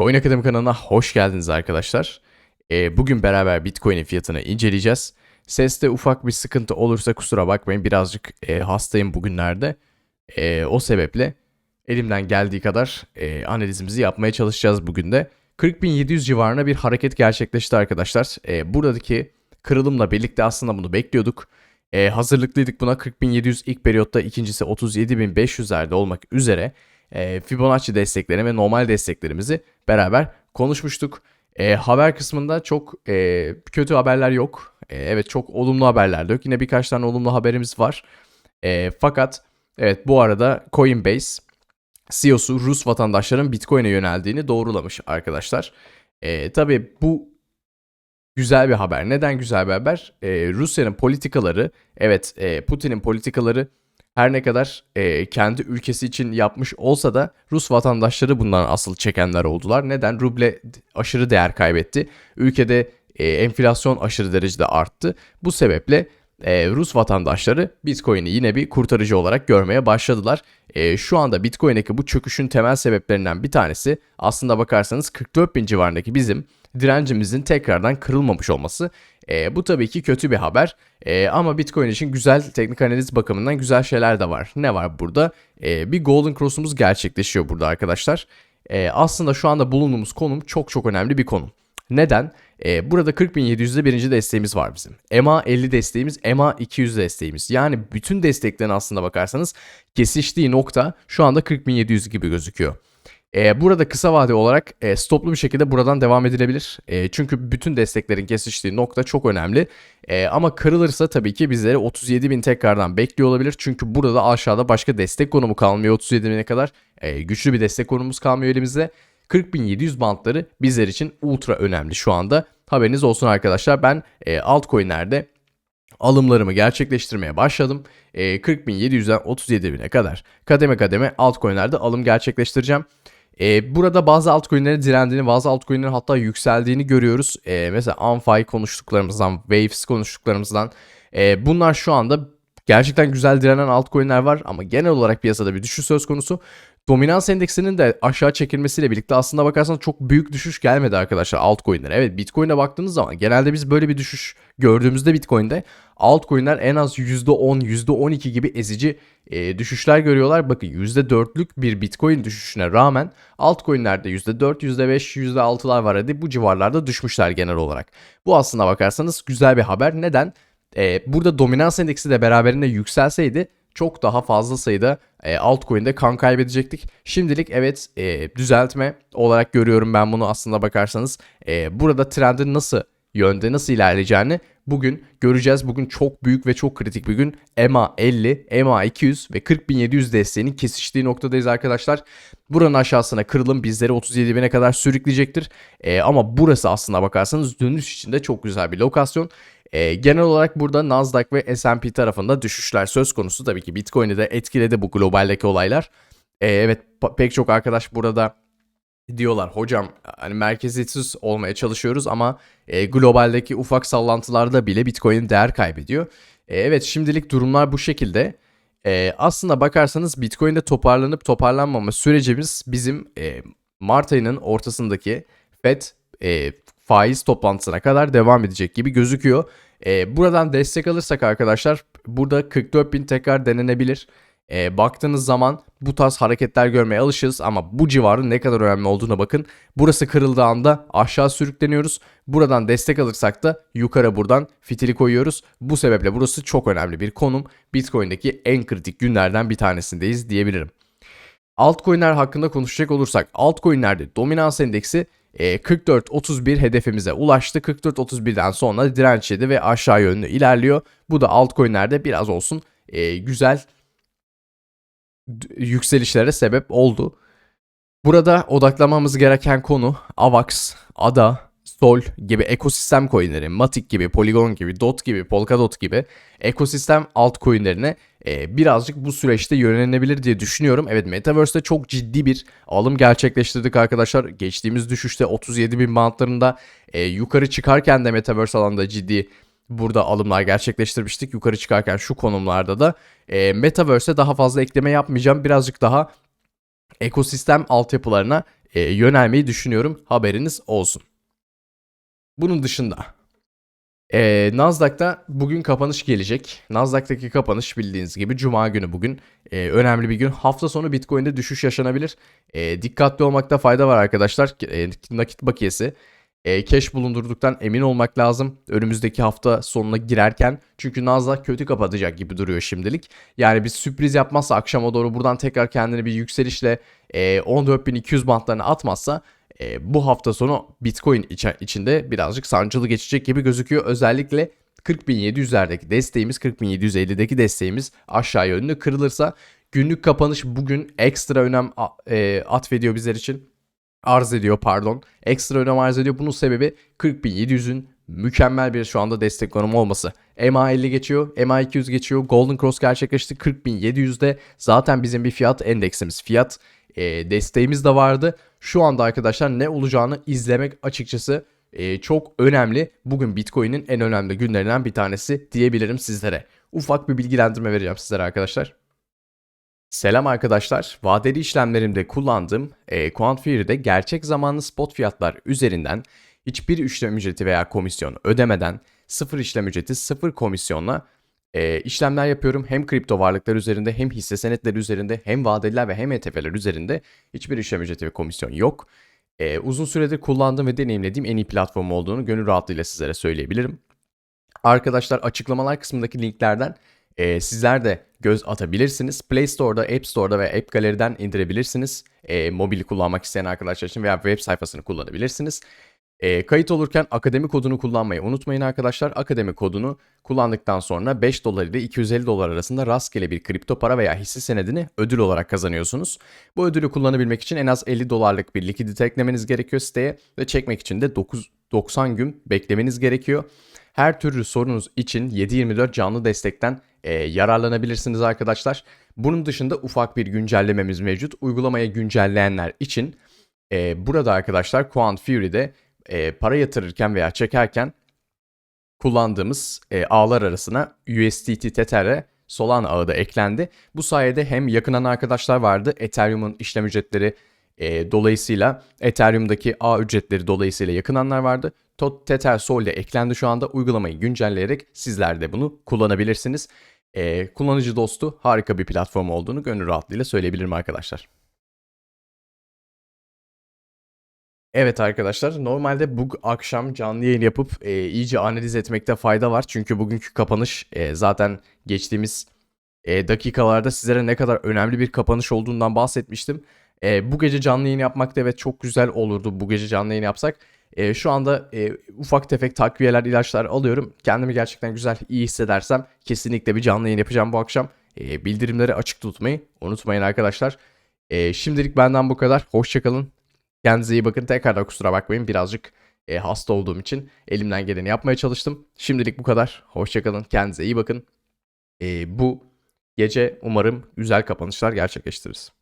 Coin Akademi kanalına hoş geldiniz arkadaşlar. Ee, bugün beraber Bitcoin'in fiyatını inceleyeceğiz. Seste ufak bir sıkıntı olursa kusura bakmayın birazcık e, hastayım bugünlerde. E, o sebeple elimden geldiği kadar e, analizimizi yapmaya çalışacağız bugün de. 40.700 civarına bir hareket gerçekleşti arkadaşlar. E, buradaki kırılımla birlikte aslında bunu bekliyorduk. E, hazırlıklıydık buna 40.700 ilk periyotta ikincisi 37.500'lerde olmak üzere e, Fibonacci destekleri ve normal desteklerimizi beraber konuşmuştuk. E, haber kısmında çok e, kötü haberler yok. E, evet çok olumlu haberler de yok. Yine birkaç tane olumlu haberimiz var. E, fakat evet bu arada Coinbase CEO'su Rus vatandaşların Bitcoin'e yöneldiğini doğrulamış arkadaşlar. E, tabii bu güzel bir haber. Neden güzel bir haber? E, Rusya'nın politikaları, evet e, Putin'in politikaları her ne kadar e, kendi ülkesi için yapmış olsa da Rus vatandaşları bundan asıl çekenler oldular. Neden? Ruble aşırı değer kaybetti. Ülkede e, enflasyon aşırı derecede arttı. Bu sebeple e, Rus vatandaşları Bitcoin'i yine bir kurtarıcı olarak görmeye başladılar. E, şu anda Bitcoin'deki bu çöküşün temel sebeplerinden bir tanesi aslında bakarsanız 44 bin civarındaki bizim direncimizin tekrardan kırılmamış olması. E, bu tabii ki kötü bir haber e, ama Bitcoin için güzel teknik analiz bakımından güzel şeyler de var. Ne var burada? E, bir Golden Cross'umuz gerçekleşiyor burada arkadaşlar. E, aslında şu anda bulunduğumuz konum çok çok önemli bir konum. Neden? Ee, burada 40.700'de birinci desteğimiz var bizim. EMA 50 desteğimiz, EMA 200 desteğimiz. Yani bütün desteklerin aslında bakarsanız kesiştiği nokta şu anda 40.700 gibi gözüküyor. E, burada kısa vade olarak e, stoplu bir şekilde buradan devam edilebilir. E, çünkü bütün desteklerin kesiştiği nokta çok önemli. E, ama kırılırsa tabii ki bizleri 37.000 tekrardan bekliyor olabilir. Çünkü burada aşağıda başka destek konumu kalmıyor 37.000'e kadar. E, güçlü bir destek konumumuz kalmıyor elimizde. 40.700 bantları bizler için ultra önemli şu anda. Haberiniz olsun arkadaşlar. Ben e, altcoin'lerde alımlarımı gerçekleştirmeye başladım. E, 40.700'den 37.000'e kadar kademe kademe altcoin'lerde alım gerçekleştireceğim. E, burada bazı altcoin'lerin direndiğini, bazı altcoin'lerin hatta yükseldiğini görüyoruz. E, mesela Amfi konuştuklarımızdan, Waves konuştuklarımızdan. E, bunlar şu anda gerçekten güzel direnen altcoin'ler var ama genel olarak piyasada bir düşüş söz konusu. Dominans endeksinin de aşağı çekilmesiyle birlikte aslında bakarsanız çok büyük düşüş gelmedi arkadaşlar altcoin'lere. Evet Bitcoin'e baktığınız zaman genelde biz böyle bir düşüş gördüğümüzde Bitcoin'de altcoin'ler en az %10, %12 gibi ezici e, düşüşler görüyorlar. Bakın %4'lük bir Bitcoin düşüşüne rağmen altcoin'lerde %4, %5, %6'lar var hadi bu civarlarda düşmüşler genel olarak. Bu aslında bakarsanız güzel bir haber. Neden? Ee, burada dominans endeksi de beraberinde yükselseydi çok daha fazla sayıda e, altcoin'de kan kaybedecektik. Şimdilik evet e, düzeltme olarak görüyorum ben bunu aslında bakarsanız. E, burada trendin nasıl yönde nasıl ilerleyeceğini bugün göreceğiz. Bugün çok büyük ve çok kritik bir gün. EMA 50, EMA 200 ve 40.700 desteğinin kesiştiği noktadayız arkadaşlar. Buranın aşağısına kırılım bizleri 37.000'e kadar sürükleyecektir. E, ama burası aslında bakarsanız dönüş için de çok güzel bir lokasyon. E, genel olarak burada Nasdaq ve S&P tarafında düşüşler söz konusu. Tabii ki Bitcoin'i de etkiledi bu globaldeki olaylar. E, evet pek çok arkadaş burada diyorlar hocam hani merkeziyetsiz olmaya çalışıyoruz ama e, globaldeki ufak sallantılarda bile Bitcoin değer kaybediyor. E, evet şimdilik durumlar bu şekilde. E, aslında bakarsanız Bitcoin'de toparlanıp toparlanmama sürecimiz bizim e, Mart ayının ortasındaki FED e, faiz toplantısına kadar devam edecek gibi gözüküyor. E, buradan destek alırsak arkadaşlar burada 44 bin tekrar denenebilir. E, baktığınız zaman bu tarz hareketler görmeye alışırız ama bu civarın ne kadar önemli olduğuna bakın. Burası kırıldığı anda aşağı sürükleniyoruz. Buradan destek alırsak da yukarı buradan fitili koyuyoruz. Bu sebeple burası çok önemli bir konum. Bitcoin'deki en kritik günlerden bir tanesindeyiz diyebilirim. Altcoin'ler hakkında konuşacak olursak altcoin'lerde dominans endeksi 44-31 e, hedefimize ulaştı. 44-31'den sonra direnç yedi ve aşağı yönlü ilerliyor. Bu da altcoin'lerde biraz olsun e, güzel yükselişlere sebep oldu. Burada odaklamamız gereken konu AVAX, ADA, Sol gibi ekosistem coinleri, Matic gibi, Polygon gibi, Dot gibi, Polkadot gibi ekosistem altcoin'lerine e, birazcık bu süreçte yönelenebilir diye düşünüyorum. Evet Metaverse'de çok ciddi bir alım gerçekleştirdik arkadaşlar. Geçtiğimiz düşüşte 37 bin bantlarında e, yukarı çıkarken de Metaverse alanda ciddi burada alımlar gerçekleştirmiştik. Yukarı çıkarken şu konumlarda da e, Metaverse'e daha fazla ekleme yapmayacağım. Birazcık daha ekosistem altyapılarına e, yönelmeyi düşünüyorum. Haberiniz olsun. Bunun dışında e, Nasdaq'ta bugün kapanış gelecek. Nasdaq'taki kapanış bildiğiniz gibi Cuma günü bugün. E, önemli bir gün. Hafta sonu Bitcoin'de düşüş yaşanabilir. E, dikkatli olmakta fayda var arkadaşlar. E, nakit bakiyesi. E, cash bulundurduktan emin olmak lazım. Önümüzdeki hafta sonuna girerken. Çünkü Nasdaq kötü kapatacak gibi duruyor şimdilik. Yani bir sürpriz yapmazsa akşama doğru buradan tekrar kendini bir yükselişle e, 14.200 bantlarına atmazsa e, bu hafta sonu Bitcoin içi- içinde birazcık sancılı geçecek gibi gözüküyor. Özellikle 40.700'lerdeki desteğimiz, 40.750'deki desteğimiz aşağı yönlü kırılırsa günlük kapanış bugün ekstra önem e, atfediyor bizler için. Arz ediyor pardon. Ekstra önem arz ediyor. Bunun sebebi 40.700'ün mükemmel bir şu anda destek konumu olması. MA50 geçiyor, MA200 geçiyor, Golden Cross gerçekleşti 40.700'de zaten bizim bir fiyat endeksimiz, fiyat e, desteğimiz de vardı. Şu anda arkadaşlar ne olacağını izlemek açıkçası e, çok önemli. Bugün Bitcoin'in en önemli günlerinden bir tanesi diyebilirim sizlere. Ufak bir bilgilendirme vereceğim sizlere arkadaşlar. Selam arkadaşlar. Vadeli işlemlerimde kullandığım e, Quantfear'de gerçek zamanlı spot fiyatlar üzerinden hiçbir işlem ücreti veya komisyon ödemeden sıfır işlem ücreti sıfır komisyonla e, işlemler yapıyorum. Hem kripto varlıklar üzerinde hem hisse senetleri üzerinde hem vadeliler ve hem ETF'ler üzerinde hiçbir işlem ücreti ve komisyon yok. E, uzun süredir kullandığım ve deneyimlediğim en iyi platform olduğunu gönül rahatlığıyla sizlere söyleyebilirim. Arkadaşlar açıklamalar kısmındaki linklerden e, sizler de göz atabilirsiniz. Play Store'da, App Store'da ve App Gallery'den indirebilirsiniz. E, mobil kullanmak isteyen arkadaşlar için veya web sayfasını kullanabilirsiniz. E, kayıt olurken akademi kodunu kullanmayı unutmayın arkadaşlar. Akademi kodunu kullandıktan sonra 5 dolar ile 250 dolar arasında rastgele bir kripto para veya hisse senedini ödül olarak kazanıyorsunuz. Bu ödülü kullanabilmek için en az 50 dolarlık bir likidite eklemeniz gerekiyor siteye ve çekmek için de 9, 90 gün beklemeniz gerekiyor. Her türlü sorunuz için 7/24 canlı destekten e, yararlanabilirsiniz arkadaşlar. Bunun dışında ufak bir güncellememiz mevcut. Uygulamaya güncelleyenler için e, burada arkadaşlar Quant Fury'de e, para yatırırken veya çekerken kullandığımız e, ağlar arasına USDT Tether'e Solana ağı da eklendi. Bu sayede hem yakınan arkadaşlar vardı. Ethereum'un işlem ücretleri e, dolayısıyla Ethereum'daki ağ ücretleri dolayısıyla yakınanlar vardı. Tot Tether Sol ile eklendi şu anda. Uygulamayı güncelleyerek sizler de bunu kullanabilirsiniz. E, kullanıcı dostu harika bir platform olduğunu gönül rahatlığıyla söyleyebilirim arkadaşlar. Evet arkadaşlar normalde bu akşam canlı yayın yapıp e, iyice analiz etmekte fayda var. Çünkü bugünkü kapanış e, zaten geçtiğimiz e, dakikalarda sizlere ne kadar önemli bir kapanış olduğundan bahsetmiştim. E, bu gece canlı yayın yapmak da evet çok güzel olurdu bu gece canlı yayın yapsak. E, şu anda e, ufak tefek takviyeler ilaçlar alıyorum. Kendimi gerçekten güzel iyi hissedersem kesinlikle bir canlı yayın yapacağım bu akşam. E, bildirimleri açık tutmayı unutmayın arkadaşlar. E, şimdilik benden bu kadar. Hoşçakalın. Kendinize iyi bakın. Tekrardan kusura bakmayın. Birazcık e, hasta olduğum için elimden geleni yapmaya çalıştım. Şimdilik bu kadar. Hoşçakalın. Kendinize iyi bakın. E, bu gece umarım güzel kapanışlar gerçekleştiririz.